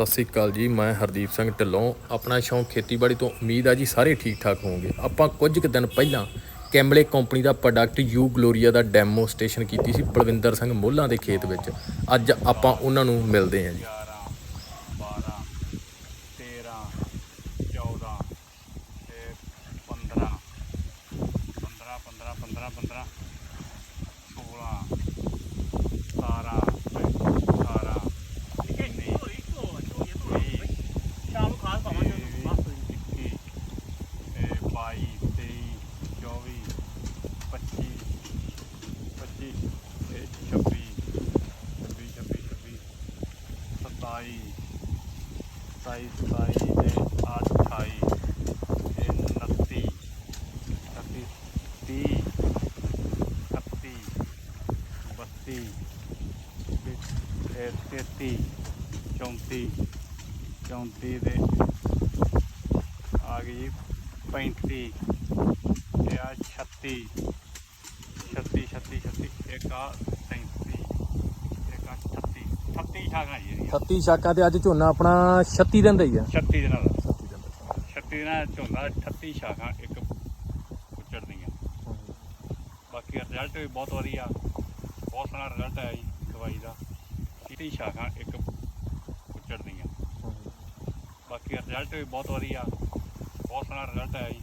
ਸਤਿ ਸ੍ਰੀ ਅਕਾਲ ਜੀ, ਮੈਂ ਹਰਦੀਪ ਸਿੰਘ ਢਿੱਲੋਂ। ਆਪਣਾ ਸ਼ੌਂਕ ਖੇਤੀਬਾੜੀ ਤੋਂ ਉਮੀਦ ਆ ਜੀ, ਸਾਰੇ ਠੀਕ ਠਾਕ ਹੋਵੋਗੇ ਆਪਾਂ ਕੁਝ ਕੁ ਦਿਨ ਪਹਿਲਾਂ ਕੈਂਬਲੇ ਕੰਪਨੀ ਦਾ ਪ੍ਰੋਡਕਟ ਯੂ ਗਲੋਰੀਆ ਦਾ ਡੈਮੋ ਸਟੇਸ਼ਨ ਕੀਤੀ ਸੀ, ਬਲਵਿੰਦਰ ਸਿੰਘ ਮੋਹਲਾਂ ਦੇ ਖੇਤ ਵਿੱਚ। ਅੱਜ ਆਪਾਂ ਉਹਨਾਂ ਨੂੰ ਮਿਲਦੇ ਹਾਂ ਜੀ। 11 27 ਸਤਾਈ ਸਤਾਈ ਤੇ ਅਠਾਈ ਤੇ ਉਨੱਤੀ ਅਠੱਤੀ ਤੀਹ, ਇਕੱਤੀ, ਬੱਤੀ ਤੇਤੀ, ਚੌਂਤੀ ਚੌਂਤੀ ਦੇ ਆ ਗਈ 35 ਤੇ ਆ 36 36 36 36 ਇੱਕ ਆ 38 ਸ਼ਾਖਾਂ ਜੀ ਇਹਦੀਆਂ 36 ਸ਼ਾਕਾਂ ਤੇ ਅੱਜ ਝੋਨਾ ਆਪਣਾ 36 ਦਿਨ ਦਾ ਹੀ ਆ। 36 ਦਿਨਾਂ ਦਾ। 36 ਦਿਨ ਦਾ 36 ਦਿਨਾਂ ਝੋਨਾ 38 ਸ਼ਾਖਾਂ ਇੱਕ ਉੱਚੜ ਦੀਆਂ। ਬਾਕੀ ਰਿਜ਼ਲਟ ਵੀ ਬਹੁਤ ਵਧੀਆ। ਬਹੁਤ ਸੋਹਣਾ ਰਿਜ਼ਲਟ ਆਇਆ ਜੀ ਦਵਾਈ ਦਾ। 30 ਸ਼ਾਖਾਂ ਇੱਕ ਉੱਚੜ ਦੀਆਂ। ਬਾਕੀ ਰਿਜ਼ਲਟ ਵੀ ਬਹੁਤ ਵਧੀਆ। ਬਹੁਤ ਸੋਹਣਾ ਰਿਜ਼ਲਟ ਆਇਆ ਜੀ।